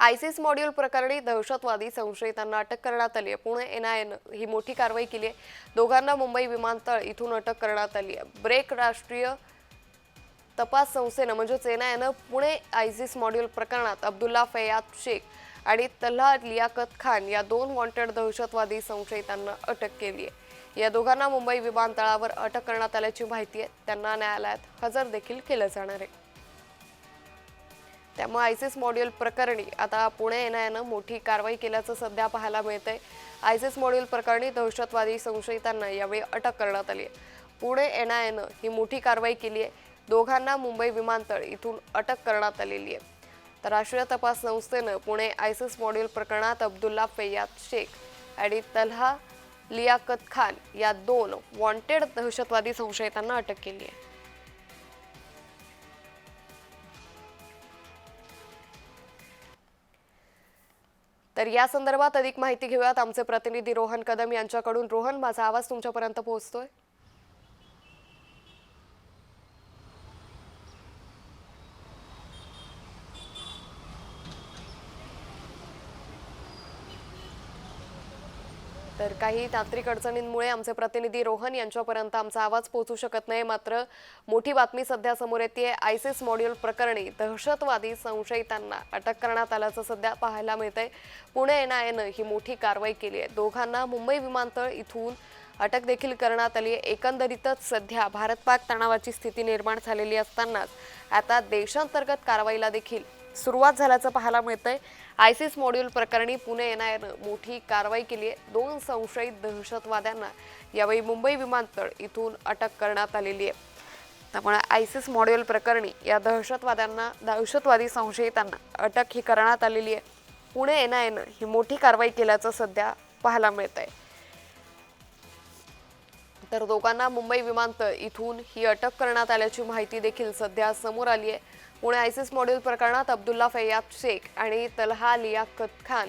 ISIS module प्रकरणी दहशतवादी संशयितांना अटक करण्यात आली आहे. पुणे एनआयएनं ही मोठी कारवाई केली आहे. दोघांना मुंबई विमानतळ इथून अटक करण्यात आली आहे. ब्रेक राष्ट्रीय तपास संस्थेनं म्हणजेच एनआयएनं पुणे आयसिस मॉड्यूल प्रकरणात अब्दुल्ला फैयाद शेख आणि तल्हा लियाकत खान या दोन वॉन्टेड दहशतवादी संशयितांना अटक केली आहे. या दोघांना मुंबई विमानतळावर अटक करण्यात आल्याची माहिती आहे. त्यांना न्यायालयात हजर देखील केलं जाणार आहे. त्यामुळे आयसिस मॉड्यूल प्रकरणी आता पुणे एनआयनं मोठी कारवाई केल्याचं सध्या पाहायला मिळतंय. आयसिस मॉड्यूल प्रकरणी दहशतवादी संशयितांना यावेळी अटक करण्यात आली आहे. पुणे एनआयनं ही मोठी कारवाई केली आहे. दोघांना मुंबई विमानतळ इथून अटक करण्यात आलेली आहे. तर राष्ट्रीय तपास संस्थेनं पुणे आयसिस मॉड्यूल प्रकरणात अब्दुल्ला फैयाद शेख आणि तल्हा लियाकत खान या दोन वॉन्टेड दहशतवादी संशयितांना अटक केली आहे. तर या संदर्भात अधिक माहिती घेऊयात. आमचे प्रतिनिधी रोहन कदम यांच्याकडून. रोहन माझा आवाज तुमच्यापर्यंत पोहोचतोय? तर काही तांत्रिक अडचणींमुळे आमचे प्रतिनिधी रोहन यांच्यापर्यंत आमचा आवाज पोहोचू शकत नाही. मात्र मोठी बातमी सध्या समोर येते. आयसिस मॉड्यूल प्रकरणी दहशतवादी संशयितांना अटक करण्यात आल्याचं सध्या पाहायला मिळतंय. पुणे एनआयएनं ही मोठी कारवाई केली आहे. दोघांना मुंबई विमानतळ इथून अटक देखील करण्यात आली आहे. एकंदरीतच सध्या भारत पाक तणावाची स्थिती निर्माण झालेली असतानाच आता देशांतर्गत कारवाईला देखील सुरुवात झाल्याचं पाहायला मिळतंय. आयसिस मॉड्यूल प्रकरणी पुणे एनआयएनं मोठी कारवाई केली आहे. दोन संशयित दहशतवाद्यांना यावेळी मुंबई विमानतळ इथून अटक करण्यात आलेली आहे. त्यामुळे आयसिस मॉड्यूल प्रकरणी या दहशतवाद्यांना दहशतवादी संशयितांना अटक ही करण्यात आलेली आहे. पुणे एनआयएनं ही मोठी कारवाई केल्याचं सध्या पाहायला मिळत आहे तर दोघांना मुंबई विमानतळ इथून ही अटक करण्यात आल्याची माहिती देखील सध्या समोर आली आहे. पुणे आयसिस मॉड्यूल प्रकरणात अब्दुल्ला फैयाब शेख आणि तलहा लियाकत खान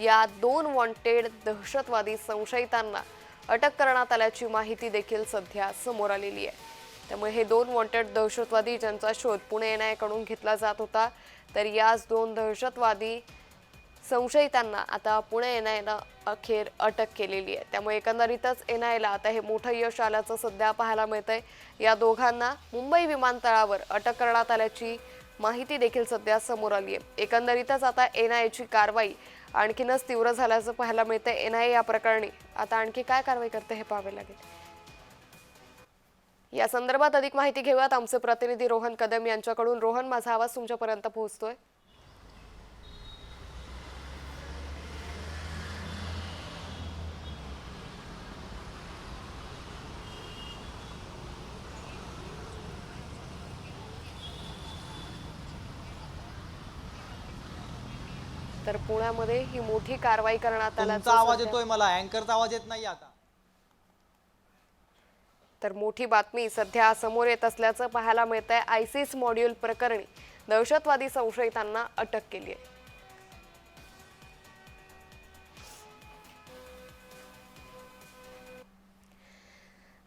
या दोन वॉन्टेड दहशतवादी संशयितांना अटक करण्यात आल्याची माहिती देखील सध्या समोर आलेली आहे. त्यामुळे हे दोन वॉन्टेड दहशतवादी ज्यांचा शोध पुणे एनकडून घेतला जात होता तर याच दोन दहशतवादी संशयितांना आता पुणे एन आयनं अखेर अटक केलेली आहे. त्यामुळे एकंदरीतच एन आयला आता हे मोठं यश आल्याचं सध्या पाहायला मिळतंय. या दोघांना मुंबई विमानतळावर अटक करण्यात आल्याची माहिती देखील सध्या समोर आली आहे. एकंदरीतच आता एन आयची कारवाई आणखीनच तीव्र झाल्याचं पाहायला मिळतंय. एन आय या प्रकरणी आता आणखी काय कारवाई करते हे पाहावे लागेल. या संदर्भात अधिक माहिती घेऊयात. आमचे प्रतिनिधी रोहन कदम यांच्याकडून. रोहन माझा आवाज तुमच्यापर्यंत पोहोचतोय. तर पुण्यामध्ये ही मोठी कारवाई करण्यात आल्याचं तुमचा आवाज येतोय मला. अँकरचा आवाज येत नाही आता. तर मोठी बातमी सध्या समोर येत असल्याचं पाहायला मिळत आहे आयसिस मॉड्यूल प्रकरणी दहशतवादी संशयितांना अटक केली आहे.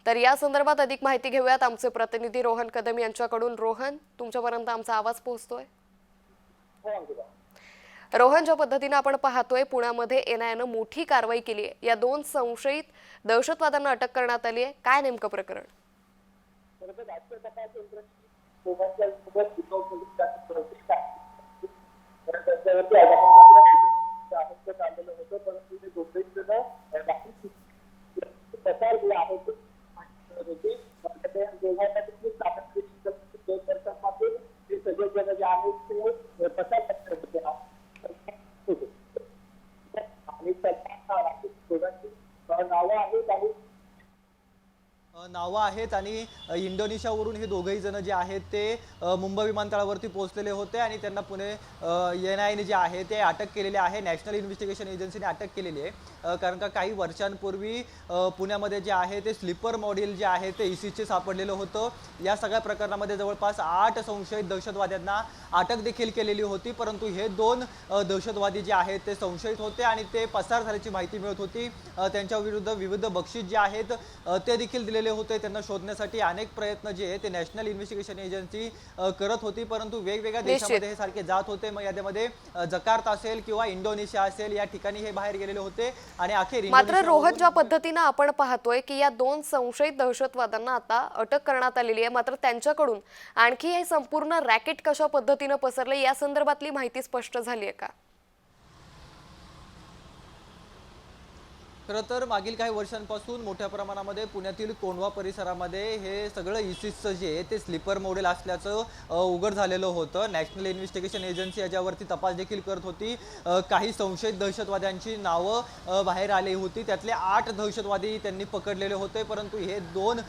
तर या संदर्भात अधिक माहिती घेऊयात. आमचे प्रतिनिधी रोहन कदम यांच्याकडून. रोहन तुमच्यापर्यंत आमचा आवाज पोहोचतोय? रोहन ज्या पद्धतीनं आपण पाहतोय पुण्यामध्ये एनआयनं मोठी कारवाई केली आहे. या दोन संशयित दहशतवाद्यांना अटक करण्यात आली आहे. काय नेमकं प्रकरण? नावं आहेत आणि अ, नावं आहेत आणि इंडोनेशियावरून हे दोघंही जण जे आहेत ते मुंबई विमानतळावरती पोहोचलेले होते आणि त्यांना पुणे एन आयने जे आहे ते अटक केलेले आहे. नॅशनल इन्व्हेस्टिगेशन एजन्सीने अटक केलेली आहे. कारण का काही वर्षांपूर्वी पुण्यामध्ये जे आहे ते स्लीपर मॉडेल जे आहे ते इसीचे सापडलेलं होतं. या सगळ्या प्रकरणामध्ये जवळपास आठ संशयित दहशतवाद्यांना अटक देखील केलेली होती. परंतु हे दोन दहशतवादी जे आहेत ते संशयित होते आणि ते पसार झाल्याची माहिती मिळत होती. त्यांच्या विरुद्ध विविध बक्षीस जे आहेत ते देखील दिलेले होते. त्यांना शोधण्यासाठी अनेक प्रयत्न जे आहे ते नॅशनल इन्व्हेस्टिगेशन एजन्सी करत होती परंतु वेगवेगळ्या. देशामध्ये हे सारखे जात होते. मग यामध्ये जकार्ता असेल किंवा इंडोनेशिया असेल या ठिकाणी हे बाहेर गेलेले होते आणि अखेर मात्र रोहन ज्या पद्धतीनं आपण पाहतोय की या दोन संशयित दहशतवाद्यांना आता अटक करण्यात आलेली आहे. मात्र त्यांच्याकडून आणखी हे संपूर्ण रॅकेट कशा पद्धतीनं पसरले या संदर्भातली माहिती स्पष्ट झाली आहे का? खरं तर मागील काही वर्षांपासून मोठ्या प्रमाणामध्ये पुण्यातील कोंढवा परिसरामध्ये हे सगळं इसिसचं जे आहे ते स्लीपर मॉडेल असल्याचं उघड झालेलं होतं. नॅशनल इन्व्हेस्टिगेशन एजन्सी याच्यावरती तपास देखील करत होती. काही संशयित दहशतवाद्यांची नावं बाहेर आली होती. त्यातले आठ दहशतवादी त्यांनी पकडलेले होते परंतु हे दोन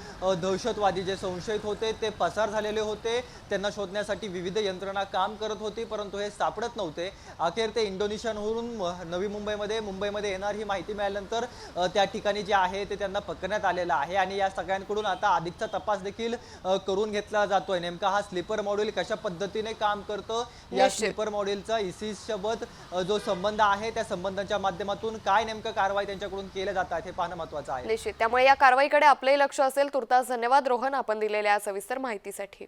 दहशतवादी जे संशयित होते ते पसार झालेले होते. त्यांना शोधण्यासाठी विविध यंत्रणा काम करत होती परंतु हे सापडत नव्हते. अखेर ते इंडोनेशियाहून म- नवी मुंबईमध्ये मुंबईमध्ये येणार ही माहिती मिळाल्यानंतर त्या ठिकाणी जे आहे ते त्यांना पकडण्यात आलेलं आहे आणि या सगळ्यांकडून आता अधिकचा तपास देखील करून घेतला जातोय. नेमका हा स्लीपर मॉडेल कशा पद्धतीने काम करतं? या. स्लीपर मॉडेलचा इसिस सोबत जो संबंध आहे त्या संबंधाच्या माध्यमातून काय नेमकं कारवाई त्यांच्याकडून केल्या जातात हे पाहणं महत्वाचं आहे. निश्चित. त्यामुळे या कारवाईकडे आपलंही लक्ष असेल. तुर्तास धन्यवाद रोहन आपण दिलेल्या सविस्तर माहितीसाठी.